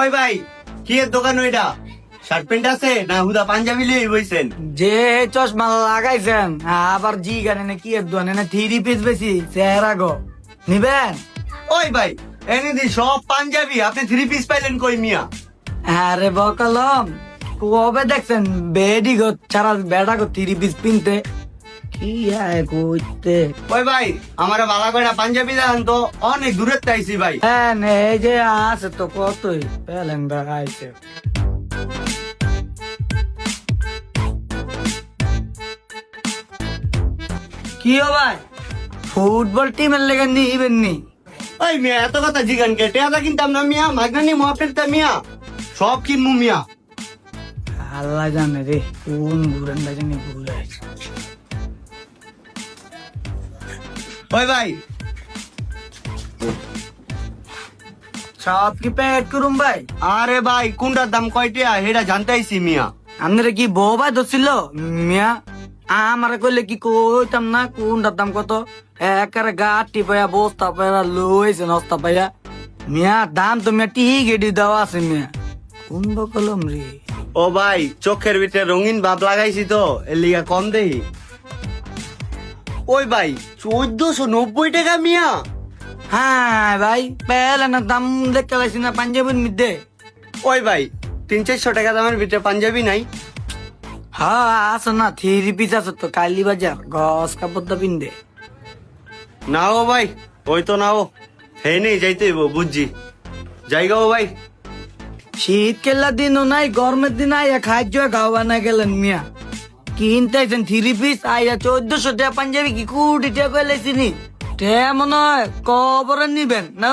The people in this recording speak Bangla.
ওই ভাই কি এর দোকান ওইটা? শার্ট প্যান্ট আছে না হুদা পাঞ্জাবি লিয়ে বইছেন? যে চশমা লাগাইছেন আবার জি গানে না কি এর দোকানে না থ্রি পিস বেশি চেহারা গো। নিবেন? ওই ভাই এনে দি সব পাঞ্জাবি আপনি থ্রি পিস পাইলেন কই মিয়া? আরে বকলম কবে দেখছেন বেডি গো ছাড়া বেড়া গো থ্রি পিস পিনতে? কি আয় কইতে ওই ভাই আমার বালা কয়টা পাঞ্জাবি দেখান তো অনেক তাইছি ভাই। হ্যাঁ নে, এই যে আছে তো কতই পেলেন দেখাইছে কি ও ভাই ফুটবল টিমের লেগে নিবেন নি? ওই মিয়া এত কথা জিগান কে? টেয়াদা কিনতাম না মিয়া মাগনানি মহাপের তা মিয়া। সব কিনমু মিয়া। আল্লাহ জানে রে কোন ঘুরেন ওই ভাই। সব কি প্যাকেট করুম ভাই? আরে ভাই কোনটার দাম কয়টা সেটা জানতেইছি মিয়া। আপনারা কি বউ ভাই ধরছিল? মিয়া আমারে কইলে কি কইতাম না? কোনটার দাম কত? একারে গাটি পাইয়া বস্তা পাইয়া লইছে নস্তা পাইয়া। মিয়া দাম তো মিয়া ঠিক এডি দেওয়া আছে মিয়া। কোন বকলম রে? ও ভাই চোখের ভিতরে রঙিন ভাব লাগাইছি তো এর লিগা কম দেহি ওই ভাই চোদ্দশো নব্বই টাকা মিয়া। হ্যাঁ ভাই পেলে না দাম দেখতে লাইছি না পাঞ্জাবির মধ্যে। ওই ভাই তিন চারশো টাকা দামের ভিতরে পাঞ্জাবি নাই। হ্যাঁ আছে না থ্রি পিস আছে তো কালী বাজার গস কাপড় দা পিন্দে। না ও ভাই ওই তো না ও হে নেই যাইতে বুঝছি। যাইগা ও ভাই। শীত কেলা দিনও নাই গরমের দিন আইয়া খাদ্য খাওয়া না গেলেন মিয়া। কিনতে আইছেন থ্রি পিস, আইয়া চোদ্দশো টাকা পাঞ্জাবি, কি কুড়ি টাকা কইলেছিনি টে মনে হয় কবরে নিবেন না